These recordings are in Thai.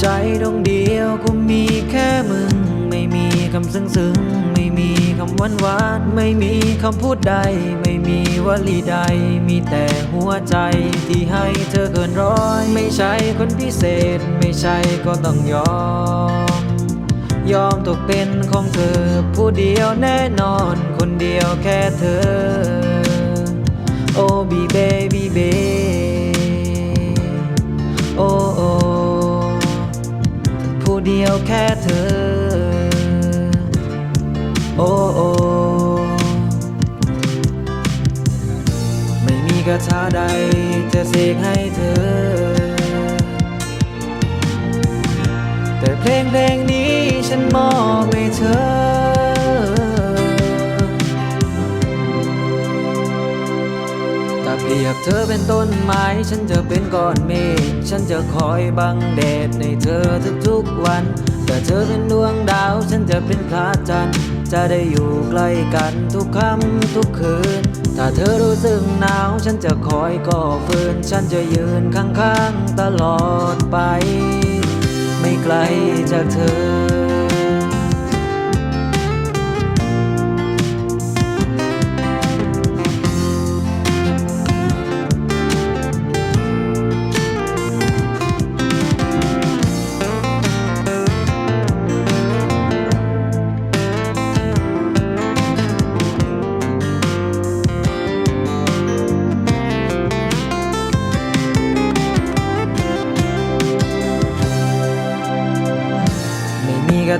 ใจดวงเดียวก็มีแค่มึง ไม่มีคำซึ้งซึ้งไม่มีคำหวานหวานไม่มีคำพูดใด ไม่มีวลีใด มีแต่หัวใจที่ให้เธอเกินร้อย ไม่ใช่คนพิเศษ ไม่ใช่ก็ต้องยอม ยอมตกเป็นของเธอ ผู้เดียวแน่นอน คนเดียวแค่เธอ เดียวแค่เธอ โอ้โอไม่มีกระทาใดจะเสกให้เธอ แต่เพลงเพลงนี้ฉันมอบให้เธอ เธอเป็นต้นไม้ ฉันจะเป็นก้อนเมฆ ฉันจะคอยบังแดดในเธอทุกๆวัน แต่เธอเป็นดวงดาว ฉันจะเป็นพระจันทร์ จะได้อยู่ใกล้กันทุกค่ำทุกคืน ถ้าเธอรู้สึกหนาว ฉันจะคอยก่อฟืน ฉันจะยืนข้างๆตลอดไป ไม่ไกลจากเธอ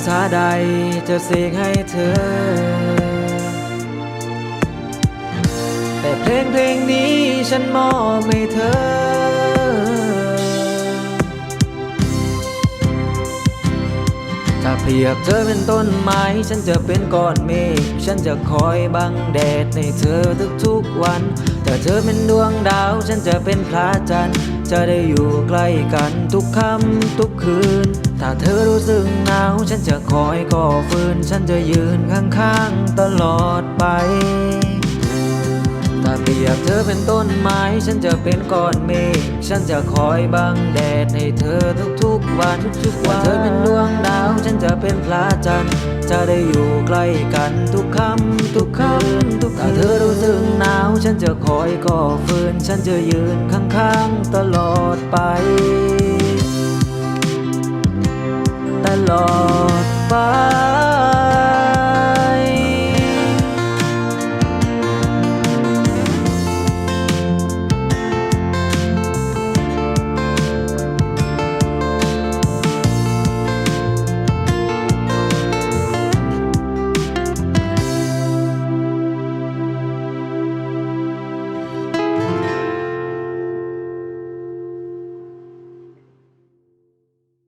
ไม่มีคาถาใดจะเสกให้เธอ แต่เพลงเพลงนี้ฉันมอบให้เธอ ถ้าเปรียบเธอเป็นต้นไม้ ฉันจะเป็นก้อนเมฆฉันจะคอยบังแดดในเธอทุกๆวันถ้าเธอเป็นดวงดาว ฉันจะเป็นพระจันทร์ จะได้อยู่ใกล้กันทุกค่ำทุกคืน ถ้าเธอรู้สึกหนาวฉันจะคอยก่อฟืน ฉันจะยืนข้างๆตลอดไปากเธอเป็นต้นไม้ ฉันจะเป็นก้อนเมฆฉันจะคอยบังแดดให้เธอทุกๆวันทุกๆวันเธอเป็นดวงดาว ฉันจะเป็นพระจันทร์จะได้อยู่ใกล้กันทุกคำทุกคำทุกถ้าเธอรู้สึกหนาว ฉันจะคอยก่อฟืน ฉันจะยืนข้างๆตลอดไป ตลอดไป